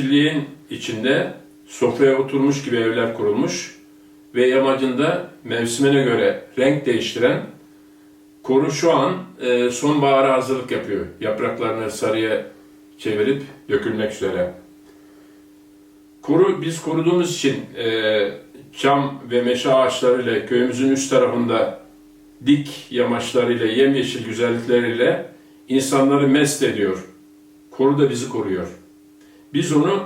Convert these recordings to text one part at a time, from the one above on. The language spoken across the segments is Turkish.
yeşilliğin içinde sofraya oturmuş gibi evler kurulmuş ve yamacında mevsimine göre renk değiştiren koru şu an e, sonbahara hazırlık yapıyor. Yapraklarını sarıya çevirip dökülmek üzere. Koru biz koruduğumuz için e, çam ve meşe ağaçlarıyla köyümüzün üst tarafında dik yamaçlarıyla, yemyeşil güzellikleriyle insanları mest ediyor. Koru da bizi koruyor. Biz onu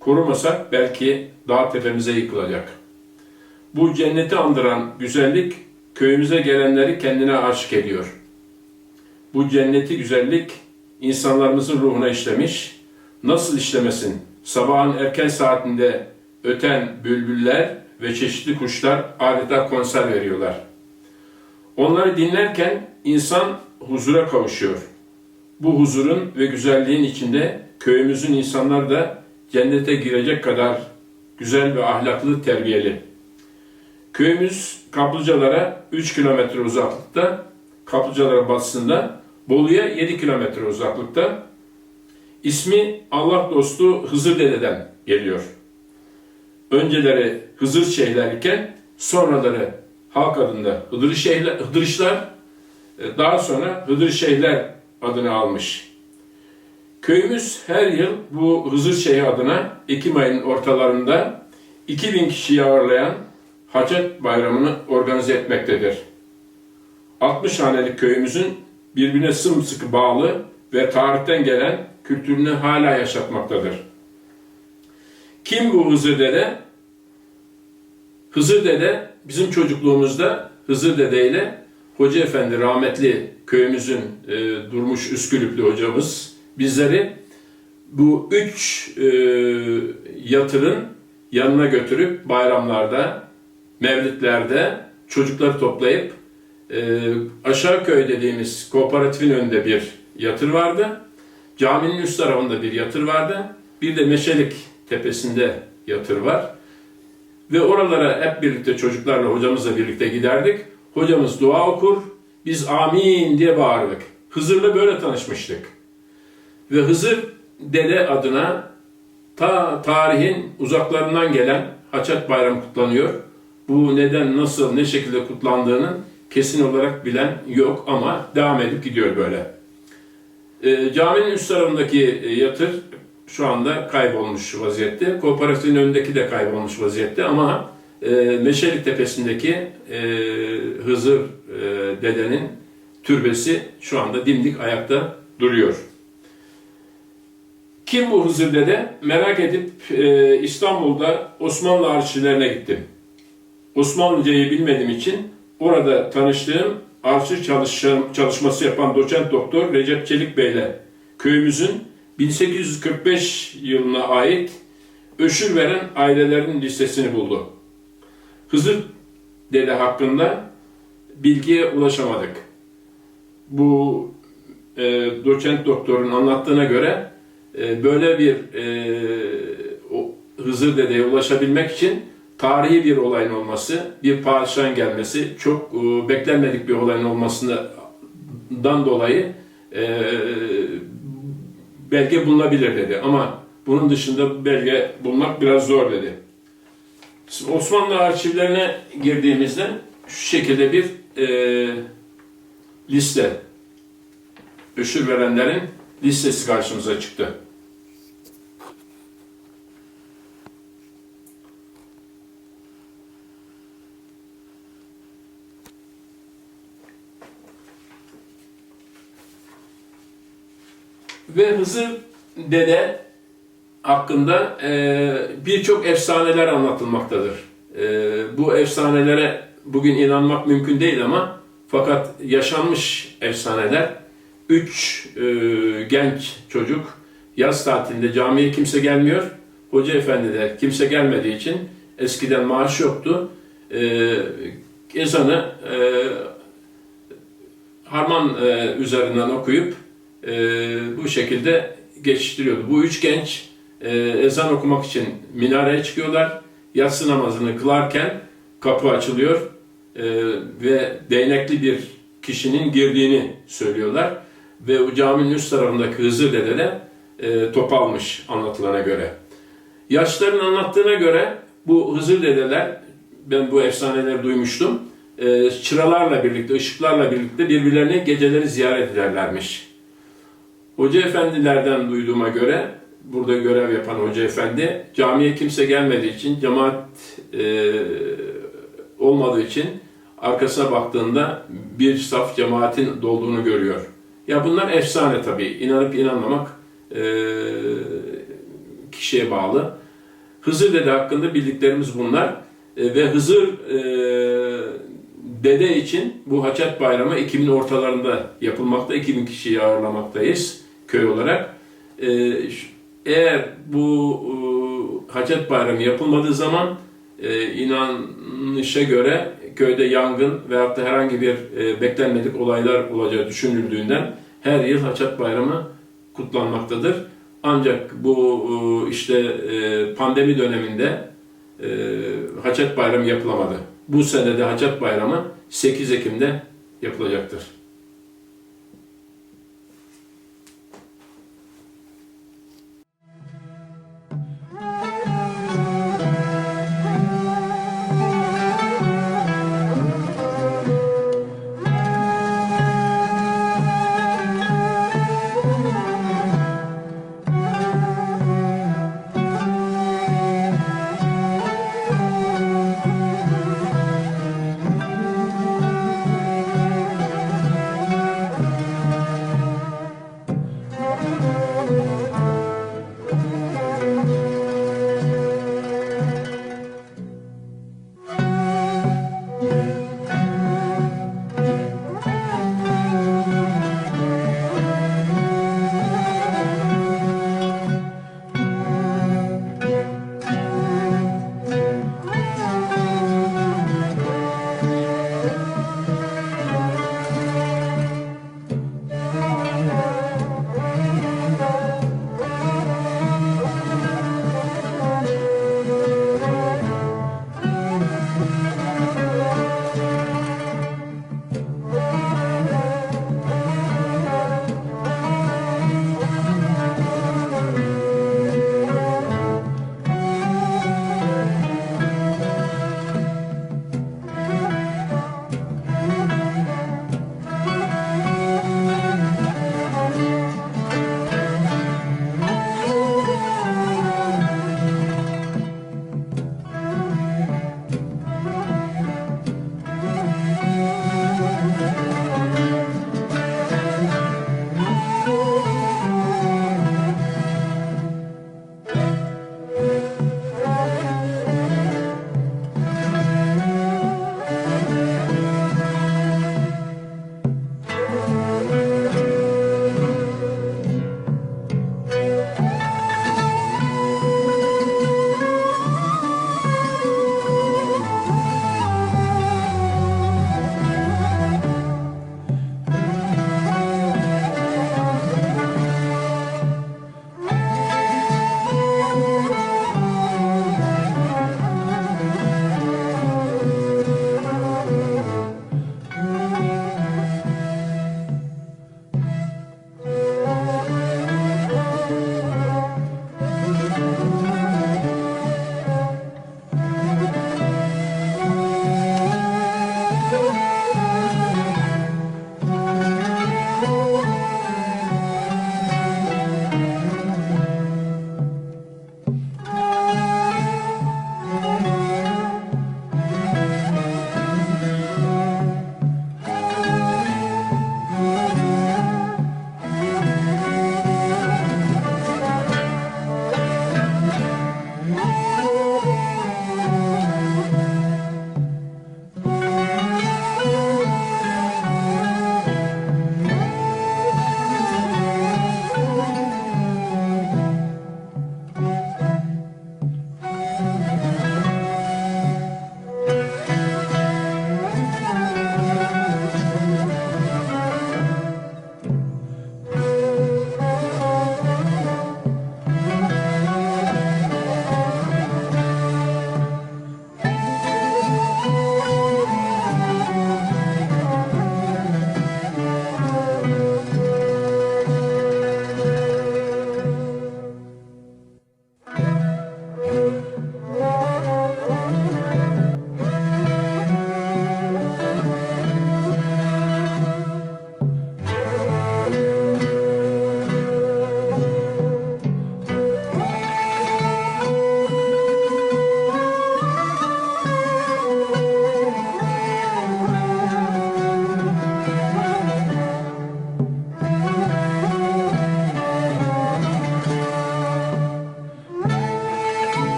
korumasak belki dağ tepemize yıkılacak. Bu cenneti andıran güzellik köyümüze gelenleri kendine aşık ediyor. Bu cenneti güzellik insanlarımızın ruhuna işlemiş. Nasıl işlemesin? Sabahın erken saatinde öten bülbüller ve çeşitli kuşlar adeta konser veriyorlar. Onları dinlerken insan huzura kavuşuyor. Bu huzurun ve güzelliğin içinde köyümüzün insanlar da cennete girecek kadar güzel ve ahlaklı, terbiyeli. Köyümüz Kaplıcalara 3 kilometre uzaklıkta, Kaplıcalara batısında, Bolu'ya 7 kilometre uzaklıkta. İsmi Allah dostu Hızır Dede'den geliyor. Önceleri Hızır Şeyhler iken sonraları halk adında Hıdır Şeyhler, Hıdırışlar, e, daha sonra Hıdır Şeyhler adını almış. Köyümüz her yıl bu Hızır Şeyh adına Ekim ayının ortalarında 2000 kişiyi ağırlayan Hacet Bayramı'nı organize etmektedir. 60 hanelik köyümüzün birbirine sımsıkı bağlı ve tarihten gelen kültürünü hala yaşatmaktadır. Kim bu Hızır Dede? Hızır Dede bizim çocukluğumuzda Hızır Dede ile Hoca Efendi rahmetli köyümüzün e, durmuş Üskülüplü hocamız bizleri bu üç e, yatırın yanına götürüp bayramlarda, mevlitlerde çocukları toplayıp e, aşağı köy dediğimiz kooperatifin önünde bir yatır vardı. Caminin üst tarafında bir yatır vardı. Bir de Meşelik tepesinde yatır var. Ve oralara hep birlikte çocuklarla hocamızla birlikte giderdik. Hocamız dua okur, biz amin diye bağırdık. Hızır'la böyle tanışmıştık. Ve Hızır Dede adına ta tarihin uzaklarından gelen Haçat Bayramı kutlanıyor. Bu neden, nasıl, ne şekilde kutlandığının kesin olarak bilen yok ama devam edip gidiyor böyle. E, caminin üst tarafındaki e, yatır şu anda kaybolmuş vaziyette. Kooperatifin önündeki de kaybolmuş vaziyette ama e, Meşelik Tepesi'ndeki e, Hızır e, dedenin türbesi şu anda dimdik ayakta duruyor. Kim bu Hızır dede? Merak edip e, İstanbul'da Osmanlı arşivlerine gittim. Osmanlıcayı bilmediğim için orada tanıştığım arşiv çalışan- çalışması yapan doçent doktor Recep Çelik Bey'le köyümüzün 1845 yılına ait öşür veren ailelerin listesini buldu. Hızır dede hakkında bilgiye ulaşamadık. Bu e, doçent doktorun anlattığına göre e, böyle bir e, o Hızır dedeye ulaşabilmek için tarihi bir olayın olması, bir padişahın gelmesi, çok e, beklenmedik bir olayın olmasından dolayı e, belge bulunabilir dedi. Ama bunun dışında belge bulmak biraz zor dedi. Osmanlı arşivlerine girdiğimizde şu şekilde bir e, liste, öşür verenlerin listesi karşımıza çıktı. Ve Hızır Dede hakkında e, birçok efsaneler anlatılmaktadır. E, bu efsanelere bugün inanmak mümkün değil ama fakat yaşanmış efsaneler. Üç e, genç çocuk yaz tatilinde camiye kimse gelmiyor. Hoca efendi de kimse gelmediği için eskiden maaş yoktu. E, ezanı e, harman e, üzerinden okuyup bu şekilde geçiştiriyordu. Bu üç genç e, ezan okumak için minareye çıkıyorlar. Yatsı namazını kılarken kapı açılıyor e, ve değnekli bir kişinin girdiğini söylüyorlar. Ve o caminin üst tarafındaki Hızır Dede de e, topalmış anlatılana göre. Yaşların anlattığına göre bu Hızır dedeler, ben bu efsaneleri duymuştum, e, çıralarla birlikte, ışıklarla birlikte birbirlerini geceleri ziyaret ederlermiş. Hoca efendilerden duyduğuma göre, burada görev yapan hoca efendi, camiye kimse gelmediği için, cemaat e, olmadığı için arkasına baktığında bir saf cemaatin dolduğunu görüyor. Ya bunlar efsane tabii. İnanıp inanmamak e, kişiye bağlı. Hızır Dede hakkında bildiklerimiz bunlar. E, ve Hızır e, Dede için bu Haçat Bayramı Ekim'in ortalarında yapılmakta. 2000 kişiyi ağırlamaktayız köy olarak. E, ş- eğer bu e, Haçat Bayramı yapılmadığı zaman e, inanışa göre köyde yangın veyahut da herhangi bir e, beklenmedik olaylar olacağı düşünüldüğünden her yıl Haçat Bayramı kutlanmaktadır. Ancak bu e, işte pandemi döneminde e, Bayramı yapılamadı. Bu sene de Haçat Bayramı 8 Ekim'de yapılacaktır.